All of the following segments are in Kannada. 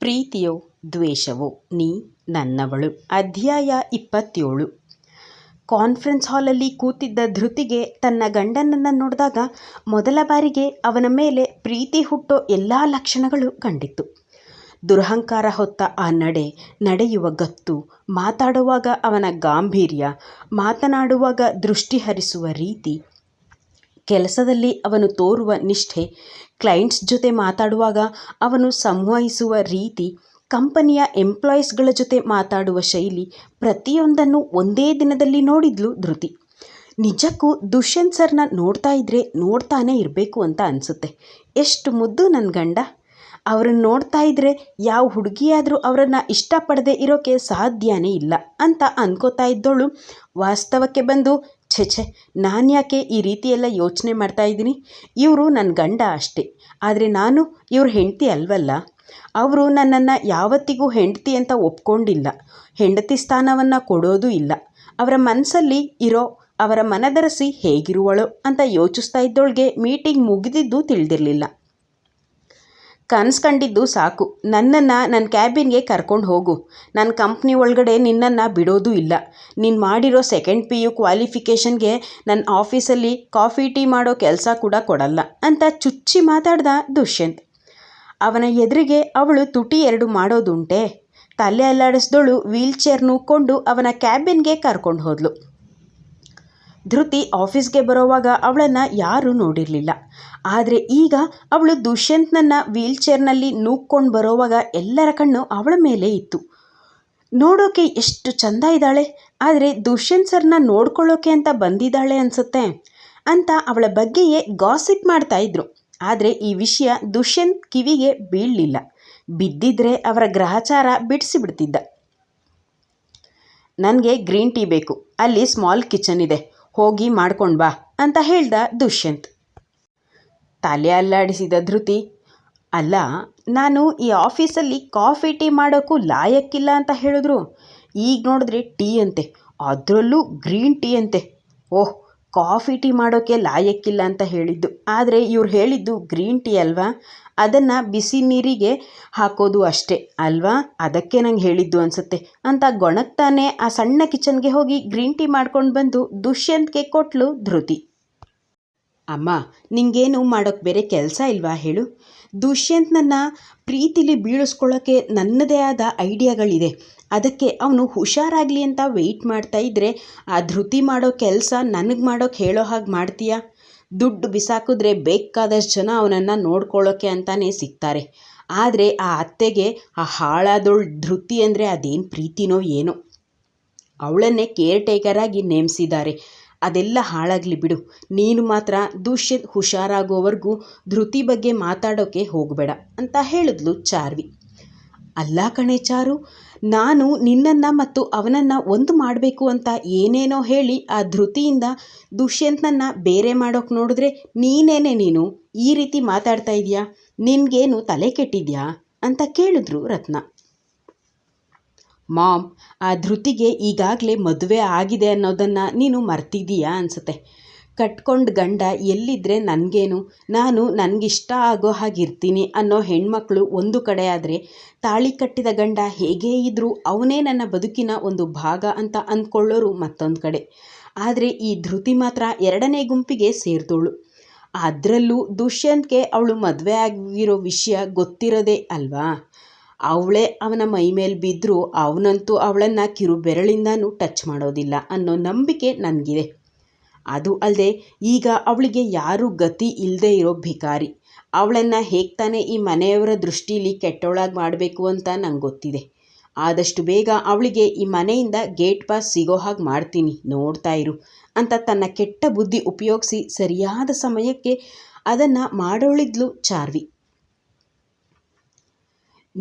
ಪ್ರೀತಿಯೋ ದ್ವೇಷವೋ ನೀ ನನ್ನವಳು. ಅಧ್ಯಾಯ ಇಪ್ಪತ್ತೇಳು. ಕಾನ್ಫರೆನ್ಸ್ ಹಾಲಲ್ಲಿ ಕೂತಿದ್ದ ಧೃತಿಗೆ ತನ್ನ ಗಂಡನನ್ನು ನೋಡಿದಾಗ ಮೊದಲ ಬಾರಿಗೆ ಅವನ ಮೇಲೆ ಪ್ರೀತಿ ಹುಟ್ಟೋ ಎಲ್ಲ ಲಕ್ಷಣಗಳು ಕಂಡಿತ್ತು. ದುರಹಂಕಾರ ಹೊತ್ತ ಆ ನಡೆ, ನಡೆಯುವ ಗತ್ತು, ಮಾತಾಡುವಾಗ ಅವನ ಗಾಂಭೀರ್ಯ, ಮಾತನಾಡುವಾಗ ದೃಷ್ಟಿ ಹರಿಸುವ ರೀತಿ ಕೆಲಸದಲ್ಲಿ ಅವನು ತೋರುವ ನಿಷ್ಠೆ. ಕ್ಲೈಂಟ್ಸ್ ಜೊತೆ ಮಾತಾಡುವಾಗ ಅವನು ಸಂವಹಿಸುವ ರೀತಿ, ಕಂಪನಿಯ ಎಂಪ್ಲಾಯೀಸ್ಗಳ ಜೊತೆ ಮಾತಾಡುವ ಶೈಲಿ ಪ್ರತಿಯೊಂದನ್ನು ಒಂದೇ ದಿನದಲ್ಲಿ ನೋಡಿದ್ಲು ಧೃತಿ. ನಿಜಕ್ಕೂ ದುಷ್ಯಂತ್ ಸರ್ನ ನೋಡ್ತಾ ಇದ್ರೆ ನೋಡ್ತಾನೆ ಇರಬೇಕು ಅಂತ ಅನಿಸುತ್ತೆ. ಎಷ್ಟು ಮುದ್ದು ನನ್ನ ಗಂಡ. ಅವರನ್ನು ನೋಡ್ತಾ ಇದ್ರೆ ಯಾವ ಹುಡುಗಿಯಾದರೂ ಅವರನ್ನು ಇಷ್ಟಪಡದೆ ಇರೋಕ್ಕೆ ಸಾಧ್ಯನೇ ಇಲ್ಲ ಅಂತ ಅನ್ಕೋತಾ ಇದ್ದೋಳು ವಾಸ್ತವಕ್ಕೆ ಬಂದು ಛೆ ಛೆ, ನಾನು ಯಾಕೆ ಈ ರೀತಿಯೆಲ್ಲ ಯೋಚನೆ ಮಾಡ್ತಾ ಇದ್ದೀನಿ? ಇವರು ನನ್ನ ಗಂಡ ಅಷ್ಟೇ. ಆದರೆ ನಾನು ಇವ್ರ ಹೆಂಡತಿ ಅಲ್ವಲ್ಲ? ಅವರು ನನ್ನನ್ನು ಯಾವತ್ತಿಗೂ ಹೆಂಡತಿ ಅಂತ ಒಪ್ಕೊಂಡಿಲ್ಲ. ಹೆಂಡತಿ ಸ್ಥಾನವನ್ನು ಕೊಡೋದು ಇಲ್ಲ. ಅವರ ಮನಸ್ಸಲ್ಲಿ ಇರೋ, ಅವರ ಮನದರಸಿ ಹೇಗಿರುವಳೋ ಅಂತ ಯೋಚಿಸ್ತಾ ಇದ್ದೋಳ್ಗೆ ಮೀಟಿಂಗ್ ಮುಗಿದಿದ್ದು ತಿಳಿದಿರಲಿಲ್ಲ. ಕನಸು ಕಂಡಿದ್ದು ಸಾಕು. ನನ್ನನ್ನು ನನ್ನ ಕ್ಯಾಬಿನ್ಗೆ ಕರ್ಕೊಂಡು ಹೋಗು. ನನ್ನ ಕಂಪ್ನಿ ಒಳಗಡೆ ನಿನ್ನನ್ನು ಬಿಡೋದು ಇಲ್ಲ. ನೀನು ಮಾಡಿರೋ ಸೆಕೆಂಡ್ ಪಿ ಯು ಕ್ವಾಲಿಫಿಕೇಷನ್ಗೆ ನನ್ನ ಆಫೀಸಲ್ಲಿ ಕಾಫಿ, ಟೀ ಮಾಡೋ ಕೆಲಸ ಕೂಡ ಕೊಡಲ್ಲ ಅಂತ ಚುಚ್ಚಿ ಮಾತಾಡ್ದ ದುಷ್ಯಂತ್. ಅವನ ಎದುರಿಗೆ ಅವಳು ತುಟಿ ಎರಡು ಮಾಡೋದುಂಟೆ. ತಲೆ ಅಲ್ಲಾಡಿಸ್ದೋಳು ವೀಲ್ ಚೇರ್ ನೂಕ್ಕೊಂಡು ಅವನ ಕ್ಯಾಬಿನ್ಗೆ ಕರ್ಕೊಂಡು ಹೋದ್ಲು. ಧೃತಿ ಆಫೀಸ್ಗೆ ಬರೋವಾಗ ಅವಳನ್ನು ಯಾರೂ ನೋಡಿರಲಿಲ್ಲ. ಆದರೆ ಈಗ ಅವಳು ದುಷ್ಯಂತ್ನನ್ನ ವೀಲ್ಚೇರ್ನಲ್ಲಿ ನೂಕ್ಕೊಂಡು ಬರೋವಾಗ ಎಲ್ಲರ ಕಣ್ಣು ಅವಳ ಮೇಲೆ ಇತ್ತು. ನೋಡೋಕೆ ಎಷ್ಟು ಚಂದ ಇದ್ದಾಳೆ, ಆದರೆ ದುಷ್ಯಂತ್ ಸರ್ನ ನೋಡ್ಕೊಳ್ಳೋಕೆ ಅಂತ ಬಂದಿದ್ದಾಳೆ ಅನಿಸುತ್ತೆ ಅಂತ ಅವಳ ಬಗ್ಗೆಯೇ ಗಾಸಿಪ್ ಮಾಡ್ತಾ ಇದ್ರು. ಆದರೆ ಈ ವಿಷಯ ದುಷ್ಯಂತ್ ಕಿವಿಗೆ ಬೀಳಲಿಲ್ಲ. ಬಿದ್ದಿದ್ರೆ ಅವರ ಗ್ರಹಚಾರ ಬಿಡಿಸಿಬಿಡ್ತಿದ್ದ. ನನಗೆ ಗ್ರೀನ್ ಟೀ ಬೇಕು. ಅಲ್ಲಿ ಸ್ಮಾಲ್ ಕಿಚನ್ ಇದೆ. ಹೋಗಿ ಮಾಡ್ಕೊಂಡು ಬಾ ಅಂತ ಹೇಳ್ದ ದುಷ್ಯಂತ್. ತಲೆ ಅಲ್ಲಾಡಿಸಿದ ಧೃತಿ, ಅಲ್ಲ, ನಾನು ಈ ಆಫೀಸಲ್ಲಿ ಕಾಫಿ ಟೀ ಮಾಡೋಕ್ಕೂ ಲಾಯಕ್ಕಿಲ್ಲ ಅಂತ ಹೇಳಿದ್ರು. ಈಗ ನೋಡಿದ್ರೆ ಟೀ ಅಂತೆ, ಅದರಲ್ಲೂ ಗ್ರೀನ್ ಟೀ ಅಂತೆ. ಓಹ್ ಕಾಫಿ ಟೀ ಮಾಡೋಕ್ಕೆ ಲಾಯಕ್ಕಿಲ್ಲ ಅಂತ ಹೇಳಿದ್ದು. ಆದರೆ ಇವ್ರು ಹೇಳಿದ್ದು ಗ್ರೀನ್ ಟೀ ಅಲ್ವಾ? ಅದನ್ನು ಬಿಸಿ ನೀರಿಗೆ ಹಾಕೋದು ಅಷ್ಟೇ ಅಲ್ವಾ? ಅದಕ್ಕೆ ನಂಗೆ ಹೇಳಿದ್ದು ಅನಿಸುತ್ತೆ. ಅಂತ ಗೊಣಗ್ತಾನೆ ಆ ಸಣ್ಣ ಕಿಚನ್ಗೆ ಹೋಗಿ ಗ್ರೀನ್ ಟೀ ಮಾಡ್ಕೊಂಡು ಬಂದು ದುಷ್ಯಂತ್ಗೆ ಕೊಟ್ಲು ಧೃತಿ. ಅಮ್ಮ, ನಿಂಗೇನು ಮಾಡೋಕ್ಕೆ ಬೇರೆ ಕೆಲಸ ಇಲ್ವಾ ಹೇಳು? ದುಷ್ಯಂತ್ನನ್ನು ಪ್ರೀತಿಲಿ ಬೀಳಿಸ್ಕೊಳ್ಳೋಕ್ಕೆ ನನ್ನದೇ ಆದ ಐಡಿಯಾಗಳಿದೆ. ಅದಕ್ಕೆ ಅವನು ಹುಷಾರಾಗಲಿ ಅಂತ ವೆಯ್ಟ್ ಮಾಡ್ತಾ ಇದ್ದರೆ ಆ ಧೃತಿ ಮಾಡೋ ಕೆಲಸ ನನಗೆ ಮಾಡೋಕ್ಕೆ ಹೇಳೋ ಹಾಗೆ ಮಾಡ್ತೀಯಾ? ದುಡ್ಡು ಬಿಸಾಕಿದ್ರೆ ಬೇಕಾದಷ್ಟು ಜನ ಅವನನ್ನು ನೋಡ್ಕೊಳ್ಳೋಕ್ಕೆ ಅಂತಲೇ ಸಿಗ್ತಾರೆ. ಆದರೆ ಆ ಅತ್ತೆಗೆ ಆ ಹಾಳಾದೋಳು ಧೃತಿ ಅಂದರೆ ಅದೇನು ಪ್ರೀತಿನೋ ಏನೋ. ಅವಳನ್ನೇ ಕೇರ್ ಆಗಿ ನೇಮಿಸಿದ್ದಾರೆ. ಅದೆಲ್ಲ ಹಾಳಾಗಲಿ ಬಿಡು. ನೀನು ಮಾತ್ರ ದುಷ್ಯಂತ್ ಹುಷಾರಾಗೋವರೆಗೂ ಧೃತಿ ಬಗ್ಗೆ ಮಾತಾಡೋಕ್ಕೆ ಹೋಗಬೇಡ ಅಂತ ಹೇಳಿದ್ಲು ಚಾರ್ವಿ. ಅಲ್ಲ ಕಣೆ ಚಾರು ನಾನು ನಿನ್ನನ್ನು ಮತ್ತು ಅವನನ್ನು ಒಂದು ಮಾಡಬೇಕು ಅಂತ ಏನೇನೋ ಹೇಳಿ ಆ ಧೃತಿಯಿಂದ ದುಷ್ಯಂತನನ್ನು ಬೇರೆ ಮಾಡೋಕೆ ನೋಡಿದ್ರೆ ನೀನೇನೆ ನೀನು ಈ ರೀತಿ ಮಾತಾಡ್ತಾ ಇದೆಯಾ? ನಿನಗೇನು ತಲೆ ಕೆಟ್ಟಿದ್ಯಾ? ಅಂತ ಕೇಳಿದ್ರು ರತ್ನ. ಮಾಮ್, ಆ ಧೃತಿಗೆ ಈಗಾಗಲೇ ಮದುವೆ ಆಗಿದೆ ಅನ್ನೋದನ್ನು ನೀನು ಮರ್ತಿದ್ದೀಯಾ ಅನಿಸುತ್ತೆ. ಕಟ್ಕೊಂಡು ಗಂಡ ಎಲ್ಲಿದ್ದರೆ ನನಗೇನು? ನಾನು ನನಗಿಷ್ಟ ಆಗೋ ಹಾಗಿರ್ತೀನಿ ಅನ್ನೋ ಹೆಣ್ಮಕ್ಳು ಒಂದು ಕಡೆ ಆದರೆ, ತಾಳಿ ಕಟ್ಟಿದ ಗಂಡ ಹೇಗೇ ಇದ್ದರೂ ಅವನೇ ನನ್ನ ಬದುಕಿನ ಒಂದು ಭಾಗ ಅಂತ ಅಂದ್ಕೊಳ್ಳೋರು ಮತ್ತೊಂದು ಕಡೆ. ಆದರೆ ಈ ಧೃತಿ ಮಾತ್ರ ಎರಡನೇ ಗುಂಪಿಗೆ ಸೇರಿದವಳು ಅದರಲ್ಲೂ ದುಷ್ಯಂತ್ಗೆ ಅವಳು ಮದುವೆ ಆಗಿರೋ ವಿಷಯ ಗೊತ್ತಿರೋದೇ ಅಲ್ವಾ? ಅವಳೇ ಅವನ ಮೈ ಮೇಲೆ ಬಿದ್ದರೂ ಅವನಂತೂ ಅವಳನ್ನು ಕಿರು ಬೆರಳಿಂದನೂ ಟಚ್ ಮಾಡೋದಿಲ್ಲ ಅನ್ನೋ ನಂಬಿಕೆ ನನಗಿದೆ. ಅದು ಅಲ್ಲದೆ ಈಗ ಅವಳಿಗೆ ಯಾರೂ ಗತಿ ಇಲ್ಲದೆ ಇರೋ ಭಿಕಾರಿ. ಅವಳನ್ನು ಹೇಗೆ ತಾನೇ ಈ ಮನೆಯವರ ದೃಷ್ಟಿಲಿ ಕೆಟ್ಟವಳಾಗಿ ಮಾಡಬೇಕು ಅಂತ ನಂಗೆ ಗೊತ್ತಿದೆ ಆದಷ್ಟು ಬೇಗ ಅವಳಿಗೆ ಈ ಮನೆಯಿಂದ ಗೇಟ್ ಪಾಸ್ ಸಿಗೋ ಹಾಗೆ ಮಾಡ್ತೀನಿ, ನೋಡ್ತಾ ಇರು ಅಂತ ತನ್ನ ಕೆಟ್ಟ ಬುದ್ಧಿ ಉಪಯೋಗಿಸಿ ಸರಿಯಾದ ಸಮಯಕ್ಕೆ ಅದನ್ನು ಮಾಡೋಳಿದ್ಲು ಚಾರ್ವಿ.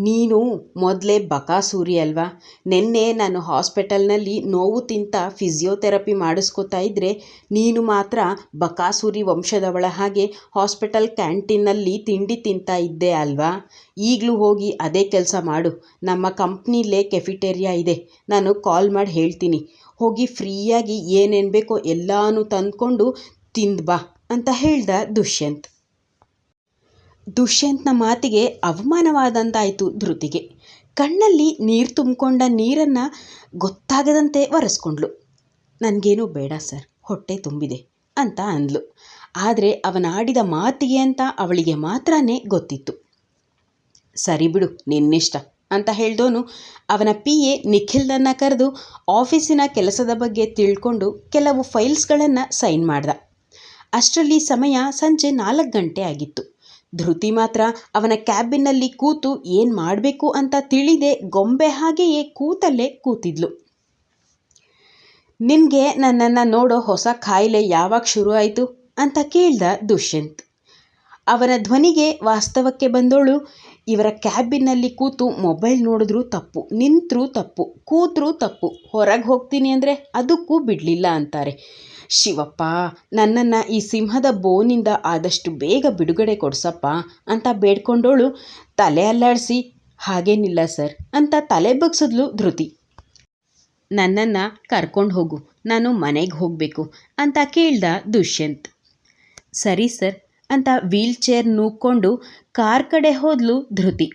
ನೀನು ಮೊದಲೇ ಬಕಾಸೂರಿ ಅಲ್ವಾ? ನಿನ್ನೆ ನಾನು ಹಾಸ್ಪಿಟಲ್ನಲ್ಲಿ ನೋವು ತಿಂತ ಫಿಸಿಯೋಥೆರಪಿ ಮಾಡಿಸ್ಕೋತಾ ಇದ್ದರೆ ನೀನು ಮಾತ್ರ ಬಕಾಸೂರಿ ವಂಶದವಳ ಹಾಗೆ ಹಾಸ್ಪಿಟಲ್ ಕ್ಯಾಂಟೀನಲ್ಲಿ ತಿಂಡಿ ತಿಂತಾ ಇದ್ದೆ ಅಲ್ವಾ? ಈಗಲೂ ಹೋಗಿ ಅದೇ ಕೆಲಸ ಮಾಡು. ನಮ್ಮ ಕಂಪ್ನಿಲೇ ಕೆಫಿಟೇರಿಯಾ ಇದೆ. ನಾನು ಕಾಲ್ ಮಾಡಿ ಹೇಳ್ತೀನಿ. ಹೋಗಿ ಫ್ರೀಯಾಗಿ ಏನೇನು ಬೇಕೋ ಎಲ್ಲನೂ ತಂದ್ಕೊಂಡು ತಿಂದು ಬಾ ಅಂತ ಹೇಳ್ದ ದುಷ್ಯಂತ್. ದುಷ್ಯಂತ್ನ ಮಾತಿಗೆ ಅವಮಾನವಾದಂತಾಯಿತು ಧೃತಿಗೆ. ಕಣ್ಣಲ್ಲಿ ನೀರು ತುಂಬಿಕೊಂಡ ನೀರನ್ನು ಗೊತ್ತಾಗದಂತೆ ಒರೆಸ್ಕೊಂಡ್ಳು ನನಗೇನು ಬೇಡ ಸರ್, ಹೊಟ್ಟೆ ತುಂಬಿದೆ ಅಂತ ಅಂದ್ಲು. ಆದರೆ ಅವನಾಡಿದ ಮಾತಿಗೆ ಅಂತ ಅವಳಿಗೆ ಮಾತ್ರನೇ ಗೊತ್ತಿತ್ತು. ಸರಿ ಬಿಡು, ನಿನ್ನಿಷ್ಟ ಅಂತ ಹೇಳ್ದೋನು ಅವನ ಪಿ ಎ ನಿಖಿಲ್ನನ್ನು ಕರೆದು ಆಫೀಸಿನ ಕೆಲಸದ ಬಗ್ಗೆ ತಿಳ್ಕೊಂಡು ಕೆಲವು ಫೈಲ್ಸ್ಗಳನ್ನು ಸೈನ್ ಮಾಡ್ದ. ಅಷ್ಟರಲ್ಲಿ ಸಮಯ ಸಂಜೆ ನಾಲ್ಕು ಗಂಟೆ ಆಗಿತ್ತು. ಧೃತಿ ಮಾತ್ರ ಅವನ ಕ್ಯಾಬಿನ್ನಲ್ಲಿ ಕೂತು ಏನು ಮಾಡಬೇಕು ಅಂತ ತಿಳಿದೆ ಗೊಂಬೆ ಹಾಗೆಯೇ ಕೂತಲ್ಲೇ ಕೂತಿದ್ಲು. ನಿಮಗೆ ನನ್ನನ್ನು ನೋಡೋ ಹೊಸ ಕಾಯಿಲೆ ಯಾವಾಗ ಶುರು ಆಯಿತು ಅಂತ ಕೇಳ್ದ ದುಷ್ಯಂತ್. ಅವನ ಧ್ವನಿಗೆ ವಾಸ್ತವಕ್ಕೆ ಬಂದೋಳು, ಇವರ ಕ್ಯಾಬಿನ್ನಲ್ಲಿ ಕೂತು ಮೊಬೈಲ್ ನೋಡಿದ್ರೂ ತಪ್ಪು, ನಿಂತರೂ ತಪ್ಪು, ಕೂತರೂ ತಪ್ಪು, ಹೊರಗೆ ಹೋಗ್ತೀನಿ ಅಂದರೆ ಅದಕ್ಕೂ ಬಿಡಲಿಲ್ಲ ಅಂತಾರೆ. ಶಿವಪ್ಪ, ನನ್ನನ್ನು ಈ ಸಿಂಹದ ಬೋನಿಂದ ಆದಷ್ಟು ಬೇಗ ಬಿಡುಗಡೆ ಕೊಡ್ಸಪ್ಪ ಅಂತ ಬೇಡ್ಕೊಂಡೋಳು ತಲೆ ಅಲ್ಲಾಡಿಸಿ, ಹಾಗೇನಿಲ್ಲ ಸರ್ ಅಂತ ತಲೆ ಬಗ್ಸಿದ್ಲು ಧೃತಿ. ನನ್ನನ್ನು ಕರ್ಕೊಂಡು ಹೋಗು, ನಾನು ಮನೆಗೆ ಹೋಗಬೇಕು ಅಂತ ಕೇಳ್ದ ದುಷ್ಯಂತ್. ಸರಿ ಸರ್ ಅಂತ ವೀಲ್ ಚೇರ್ ನೂಕ್ಕೊಂಡು ಕಾರ್ ಕಡೆ ಹೋದ್ಲು ಧೃತಿ.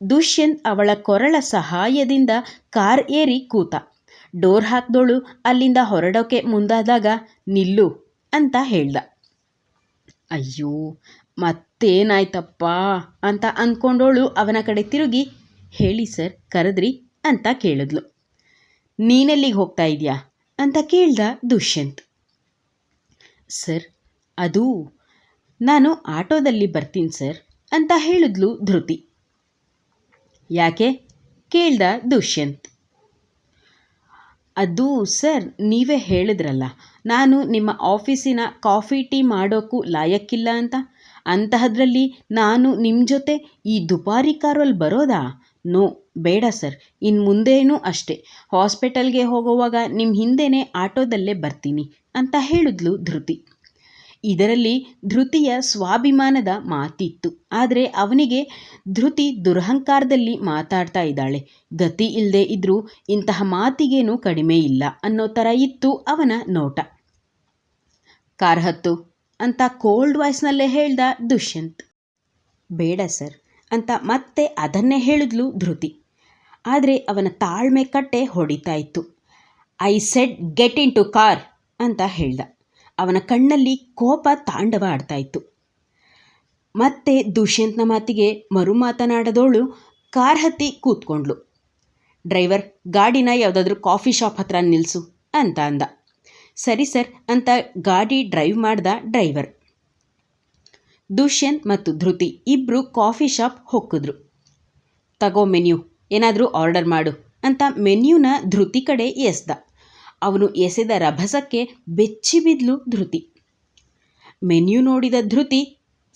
ದುಷ್ಯಂತ್ ಅವಳ ಕೊರಳ ಸಹಾಯದಿಂದ ಕಾರ್ ಏರಿ ಕೂತ. ಡೋರ್ ಹಾಕ್ದೋಳು, ಅಲ್ಲಿಂದ ಹೊರಡೋಕೆ ಮುಂದಾದಾಗ ನಿಲ್ಲು ಅಂತ ಹೇಳ್ದ. ಅಯ್ಯೋ, ಮತ್ತೇನಾಯ್ತಪ್ಪ ಅಂತ ಅಂದ್ಕೊಂಡೋಳು ಅವನ ಕಡೆ ತಿರುಗಿ, ಹೇಳಿ ಸರ್, ಕರೆದ್ರಿ ಅಂತ ಕೇಳಿದ್ಲು. ನೀನೆಲ್ಲಿಗೆ ಹೋಗ್ತಾ ಇದೆಯಾ? ಅಂತ ಕೇಳ್ದ ದುಷ್ಯಂತ್. ಸರ್, ಅದು ನಾನು ಆಟೋದಲ್ಲಿ ಬರ್ತೀನಿ ಸರ್ ಅಂತ ಹೇಳಿದ್ಲು ಧೃತಿ. ಯಾಕೆ? ಕೇಳ್ದ ದುಷ್ಯಂತ್. ಅದು ಸರ್, ನೀವೇ ಹೇಳಿದ್ರಲ್ಲ. ನಾನು ನಿಮ್ಮ ಆಫೀಸಿನ ಕಾಫಿ ಟೀ ಮಾಡೋಕ್ಕೂ ಲಾಯಕ್ಕಿಲ್ಲ ಅಂತ. ಅಂತಹದ್ರಲ್ಲಿ ನಾನು ನಿಮ್ಮ ಜೊತೆ ಈ ದುಬಾರಿ ಕಾರಲ್ಲಿ ಬರೋದಾ? ನೋ, ಬೇಡ ಸರ್. ಇನ್ನು ಮುಂದೇನೂ ಅಷ್ಟೇ. ಹಾಸ್ಪಿಟಲ್ಗೆ ಹೋಗುವಾಗ ನಿಮ್ಮ ಹಿಂದೆನೇ ಆಟೋದಲ್ಲೇ ಬರ್ತೀನಿ, ಅಂತ ಹೇಳಿದ್ಲು ಧೃತಿ. ಇದರಲ್ಲಿ ಧೃತಿಯ ಸ್ವಾಭಿಮಾನದ ಮಾತಿತ್ತು. ಆದರೆ ಅವನಿಗೆ ಧೃತಿ ದುರಹಂಕಾರದಲ್ಲಿ ಮಾತಾಡ್ತಾ ಇದ್ದಾಳೆ. ಗತಿ ಇಲ್ಲದೆ ಇದ್ದರೂ ಇಂತಹ ಮಾತಿಗೇನು ಕಡಿಮೆ ಇಲ್ಲ ಅನ್ನೋ ಥರ ಇತ್ತು ಅವನ ನೋಟ. ಕಾರ್ ಹತ್ತು ಅಂತ ಕೋಲ್ಡ್ ವಾಯ್ಸ್ನಲ್ಲೇ ಹೇಳ್ದ ದುಷ್ಯಂತ್. ಬೇಡ ಸರ್, ಅಂತ ಮತ್ತೆ ಅದನ್ನೇ ಹೇಳಿದ್ಲು ಧೃತಿ. ಆದರೆ ಅವನ ತಾಳ್ಮೆ ಕಟ್ಟೆ ಹೊಡಿತಾ ಇತ್ತು. I said get into car, ಅಂತ ಹೇಳ್ದ. ಅವನ ಕಣ್ಣಲ್ಲಿ ಕೋಪ ತಾಂಡವ ಆಡ್ತಾ ಇತ್ತು ಮತ್ತೆ ದುಷ್ಯಂತ್ನ ಮಾತಿಗೆ ಮರು ಮಾತನಾಡದವಳು ಕಾರ್ ಹತ್ತಿ ಕೂತ್ಕೊಂಡ್ಳು. ಡ್ರೈವರ್, ಗಾಡಿನ ಯಾವುದಾದ್ರೂ ಕಾಫಿ ಶಾಪ್ ಹತ್ರ ನಿಲ್ಲಿಸು ಅಂತ ಅಂದ. ಸರಿ ಸರ್ ಅಂತ ಗಾಡಿ ಡ್ರೈವ್ ಮಾಡ್ದ ಡ್ರೈವರ್. ದುಷ್ಯಂತ್ ಮತ್ತು ಧೃತಿ ಇಬ್ಬರು ಕಾಫಿ ಶಾಪ್ ಹೊಕ್ಕಿದ್ರು. ತಗೋ ಮೆನ್ಯೂ, ಏನಾದರೂ ಆರ್ಡರ್ ಮಾಡು ಅಂತ ಮೆನ್ಯೂನ ಧೃತಿ ಕಡೆ ಎಸ್ದ. ಅವನು ಎಸೆದ ರಭಸಕ್ಕೆ ಬೆಚ್ಚಿ ಬಿದ್ಲು ಧೃತಿ. ಮೆನ್ಯು ನೋಡಿದ ಧೃತಿ,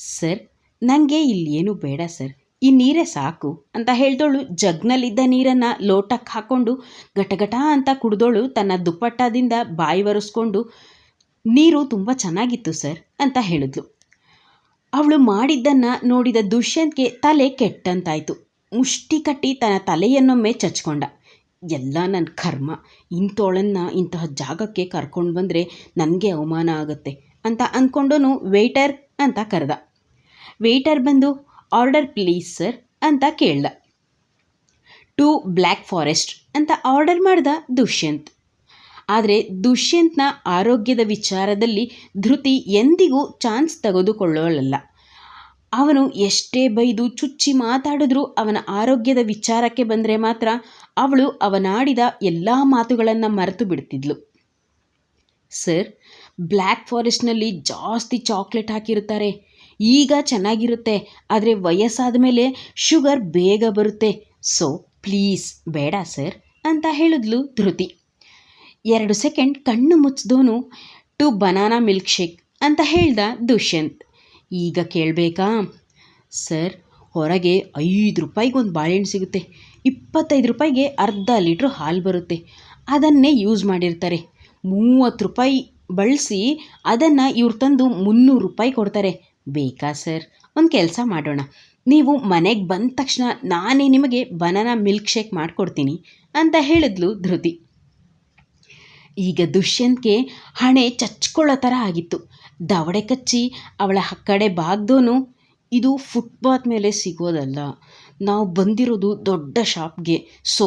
ಸರ್ ನನಗೆ ಇಲ್ಲೇನು ಬೇಡ ಸರ್, ಈ ನೀರೇ ಸಾಕು ಅಂತ ಹೇಳ್ದೋಳು. ಜಗ್ನಲ್ಲಿದ್ದ ನೀರನ್ನು ಲೋಟಕ್ಕೆ ಹಾಕ್ಕೊಂಡು ಗಟಗಟ ಅಂತ ಕುಡ್ದೋಳು. ತನ್ನ ದುಪ್ಪಟ್ಟದಿಂದ ಬಾಯಿ ಒರೆಸ್ಕೊಂಡು, ನೀರು ತುಂಬ ಚೆನ್ನಾಗಿತ್ತು ಸರ್ ಅಂತ ಹೇಳಿದ್ಲು. ಅವಳು ಮಾಡಿದ್ದನ್ನು ನೋಡಿದ ದುಷ್ಯಂತ್ಗೆ ತಲೆ ಕೆಟ್ಟಂತಾಯಿತು. ಮುಷ್ಟಿ ಕಟ್ಟಿ ತನ್ನ ತಲೆಯನ್ನೊಮ್ಮೆ ಚಚ್ಕೊಂಡ. ಎಲ್ಲ ನನ್ನ ಕರ್ಮ, ಇಂಥೋಳನ್ನು ಇಂತಹ ಜಾಗಕ್ಕೆ ಕರ್ಕೊಂಡು ಬಂದರೆ ನನಗೆ ಅವಮಾನ ಆಗುತ್ತೆ ಅಂತ ಅಂದ್ಕೊಂಡು ವೇಟರ್ ಅಂತ ಕರೆದ. ವೇಟರ್ ಬಂದು, ಆರ್ಡರ್ ಪ್ಲೀಸ್ ಸರ್ ಅಂತ ಕೇಳ್ದ. ಟು ಬ್ಲ್ಯಾಕ್ ಫಾರೆಸ್ಟ್ ಅಂತ ಆರ್ಡರ್ ಮಾಡ್ದ ದುಷ್ಯಂತ್. ಆದರೆ ದುಷ್ಯಂತ್ನ ಆರೋಗ್ಯದ ವಿಚಾರದಲ್ಲಿ ಧೃತಿ ಎಂದಿಗೂ ಚಾನ್ಸ್ ತೆಗೆದುಕೊಳ್ಳೋಳಲ್ಲ. ಅವನು ಎಷ್ಟೇ ಬೈದು ಚುಚ್ಚಿ ಮಾತಾಡಿದ್ರೂ ಅವನ ಆರೋಗ್ಯದ ವಿಚಾರಕ್ಕೆ ಬಂದರೆ ಮಾತ್ರ ಅವಳು ಅವನಾಡಿದ ಎಲ್ಲ ಮಾತುಗಳನ್ನು ಮರೆತು ಬಿಡ್ತಿದ್ಲು. ಸರ್, ಬ್ಲ್ಯಾಕ್ ಫಾರೆಸ್ಟ್ನಲ್ಲಿ ಜಾಸ್ತಿ ಚಾಕ್ಲೇಟ್ ಹಾಕಿರುತ್ತಾರೆ. ಈಗ ಚೆನ್ನಾಗಿರುತ್ತೆ, ಆದರೆ ವಯಸ್ಸಾದ ಮೇಲೆ ಶುಗರ್ ಬೇಗ ಬರುತ್ತೆ. ಸೊ, ಪ್ಲೀಸ್, ಬೇಡ ಸರ್, ಅಂತ ಹೇಳಿದ್ಲು ಧೃತಿ. ಎರಡು ಸೆಕೆಂಡ್ ಕಣ್ಣು ಮುಚ್ಚಿದೋನು, ಟು ಬನಾನಾ ಮಿಲ್ಕ್ ಶೇಕ್ ಅಂತ ಹೇಳ್ದ ದುಷ್ಯಂತ್. ಈಗ ಕೇಳಬೇಕಾ? ಸರ್, ಹೊರಗೆ ಐದು ರೂಪಾಯಿಗೆ ಒಂದು ಬಾಳೆಹಣ್ಣು ಸಿಗುತ್ತೆ. ಇಪ್ಪತ್ತೈದು ರೂಪಾಯಿಗೆ ಅರ್ಧ ಲೀಟ್ರ್ ಹಾಲು ಬರುತ್ತೆ. ಅದನ್ನೇ ಯೂಸ್ ಮಾಡಿರ್ತಾರೆ. ಮೂವತ್ತು ರೂಪಾಯಿ ಬಳಸಿ ಅದನ್ನು ಇವ್ರು ತಂದು ಮುನ್ನೂರು ರೂಪಾಯಿ ಕೊಡ್ತಾರೆ. ಬೇಕಾ ಸರ್? ಒಂದು ಕೆಲಸ ಮಾಡೋಣ. ನೀವು ಮನೆಗೆ ಬಂದ ತಕ್ಷಣ ನಾನೇ ನಿಮಗೆ ಬನಾನಾ ಮಿಲ್ಕ್ ಶೇಕ್ ಮಾಡಿಕೊಡ್ತೀನಿ ಅಂತ ಹೇಳಿದ್ಲು ಧೃತಿ. ಈಗ ದುಷ್ಯಂತ್ಗೆ ಹಣೆ ಚಚ್ಕೊಳ್ಳೋ ಥರ ಆಗಿತ್ತು. ದವಡೆ ಕಚ್ಚಿ ಅವಳ ಕಡೆ ಬಾಗ್ದೋನು ಇದು ಫುಟ್ಪಾತ್ ಮೇಲೆ ಸಿಗೋದಲ್ಲ. ನಾವು ಬಂದಿರೋದು ದೊಡ್ಡ ಶಾಪ್ಗೆ. So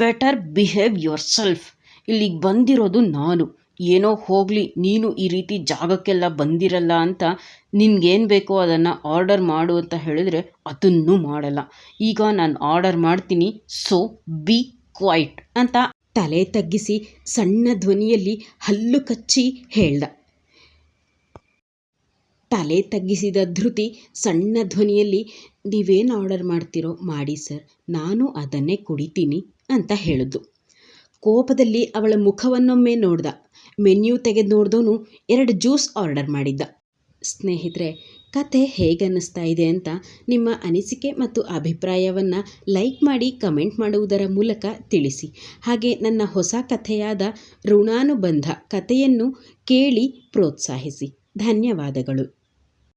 better behave yourself ಇಲ್ಲಿಗೆ ಬಂದಿರೋದು ನಾನು. ಏನೋ ಹೋಗಲಿ, ನೀನು ಈ ರೀತಿ ಜಾಗಕ್ಕೆಲ್ಲ ಬಂದಿರಲ್ಲ ಅಂತ ನಿನ್ಗೇನು ಬೇಕೋ ಅದನ್ನು ಆರ್ಡರ್ ಮಾಡು ಅಂತ ಹೇಳಿದ್ರೆ ಅದನ್ನು ಮಾಡಲ್ಲ. ಈಗ ನಾನು ಆರ್ಡರ್ ಮಾಡ್ತೀನಿ ಸೊ ಬಿ ಕ್ವೈಟ್ ಅಂತ ತಲೆ ತಗ್ಗಿಸಿ ಸಣ್ಣ ಧ್ವನಿಯಲ್ಲಿ ಹಲ್ಲು ಕಚ್ಚಿ ಹೇಳ್ದ. ತಲೆ ತಗ್ಗಿಸಿದ ಧೃತಿ ಸಣ್ಣ ಧ್ವನಿಯಲ್ಲಿ, ನೀವೇನು ಆರ್ಡರ್ ಮಾಡ್ತೀರೋ? ಮಾಡಿ ಸರ್. ನಾನು ಅದನ್ನೇ ಕುಡಿತೀನಿ ಅಂತ ಹೇಳಿದ್ಲು ಕೋಪದಲ್ಲಿ ಅವಳ ಮುಖವನ್ನೊಮ್ಮೆ ನೋಡ್ದ. ಮೆನ್ಯೂ ತೆಗೆದು ನೋಡಿದವನು ಎರಡು ಜ್ಯೂಸ್ ಆರ್ಡರ್ ಮಾಡಿದ್ದ. ಸ್ನೇಹಿತರೆ, ಕತೆ ಹೇಗನ್ನಿಸ್ತಾ ಇದೆ ಅಂತ ನಿಮ್ಮ ಅನಿಸಿಕೆ ಮತ್ತು ಅಭಿಪ್ರಾಯವನ್ನು ಲೈಕ್ ಮಾಡಿ ಕಮೆಂಟ್ ಮಾಡುವುದರ ಮೂಲಕ ತಿಳಿಸಿ. ಹಾಗೆ ನನ್ನ ಹೊಸ ಕಥೆಯಾದ ಋಣಾನುಬಂಧ ಕಥೆಯನ್ನು ಕೇಳಿ ಪ್ರೋತ್ಸಾಹಿಸಿ. ಧನ್ಯವಾದಗಳು